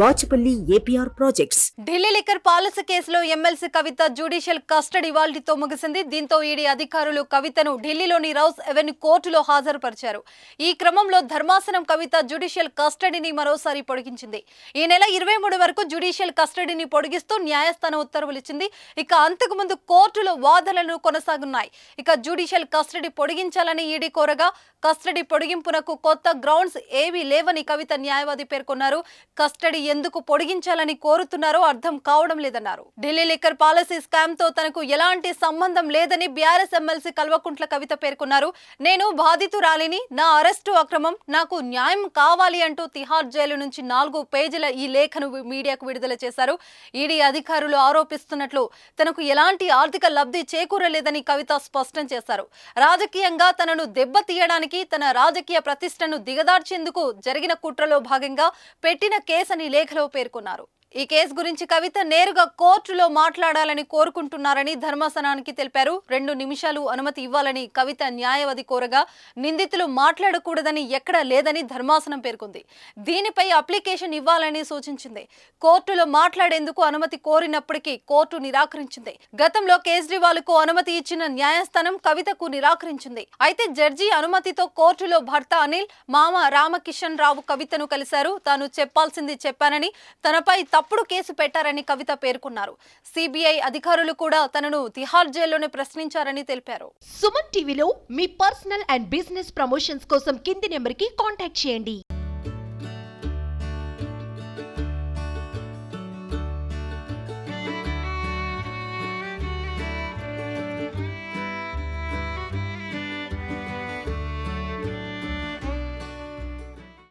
Bachapalli APR projects. Delhi liquor policy కేసులో MLC Kavitha judicial custody వాల్టీతో ముగిసింది. దీంతో ఈడీ అధికారులు కవితను ఢిల్లీలోని రౌస్ ఎవెన్యూ కోర్టులో హాజరుపరిచారు. ఈ క్రమంలో ధర్మాసనం కవిత జ్యుడిషియల్ కస్టడీని మరోసారి పొడిగించింది. ఈ నెల ఇరవై మూడు వరకు జ్యుడిషియల్ కస్టడీని పొడిగిస్తూ న్యాయస్థానం ఉత్తర్వులు ఇచ్చింది. ఇక అంతకుముందు కోర్టులో వాదనలు కొనసాగున్నాయి. ఇక జ్యుడిషియల్ కస్టడీ పొడిగించాలని ఈడీ కోరగా కస్టడీ పొడిగింపునకు కొత్త గ్రౌండ్స్ ఏవీ లేవని కవిత న్యాయవాది పేర్కొన్నారు. కస్టడీ ఎందుకు పొడిగించాలని కోరుతున్నారో అర్థం కావడం లేదన్నారు. ఢిల్లీ లిక్కర్ పాలసీ స్కామ్తో తనకు ఎలాంటి సంబంధం లేదని బీఆర్ఎస్ ఎమ్మెల్సీ కల్వకుంట్ల కవిత పేర్కొన్నారు. నేను బాధితురాలిని నా అరెస్టు అక్రమం నాకు న్యాయం కావాలి అంటూ తిహార్ జైలు నుంచి నాలుగు పేజీల ఈ లేఖను మీడియాకు విడుదల చేశారు. ఈడీ అధికారులు ఆరోపిస్తున్నట్లు తనకు ఎలాంటి ఆర్థిక లబ్ధి చేకూరలేదని కవిత స్పష్టం చేశారు. రాజకీయంగా తనను దెబ్బతీయడానికి తన రాజకీయ ప్రతిష్టను దిగదార్చేందుకు జరిగిన కుట్రలో భాగంగా పెట్టిన కేసని లేఖలో పేర్కొన్నారు. ఈ కేసు గురించి కవిత నేరుగా కోర్టులో మాట్లాడాలని కోరుకుంటున్నారని ధర్మాసనానికి తెలిపారు. రెండు నిమిషాలు అనుమతి ఇవ్వాలని కవిత న్యాయవాది కోరగా నిందితులు మాట్లాడకూడదని ఎక్కడా లేదని ధర్మాసనం పేర్కొంది. దీనిపై అప్లికేషన్ ఇవ్వాలని సూచించింది. కోర్టులో మాట్లాడేందుకు అనుమతి కోరినప్పటికీ కోర్టు నిరాకరించింది. గతంలో కేజ్రీవాల్కు అనుమతి ఇచ్చిన న్యాయస్థానం కవితకు నిరాకరించింది. అయితే జడ్జి అనుమతితో కోర్టులో భర్త అనిల్ మామ రామకిషన్ రావు కవితను కలిశారు. తాను చెప్పాల్సింది చెప్పానని తనపై తప్పుడు కేసు పెట్టారని కవిత పేర్కొన్నారు. సిబిఐ అధికారులు కూడా తనను తిహార్ జైల్లోనే ప్రశ్నించారని తెలిపారు. సుమన్ టీవీలో మీ పర్సనల్ అండ్ బిజినెస్ ప్రమోషన్స్ కోసం కింది నెంబర్కి కాంటాక్ట్ చేయండి.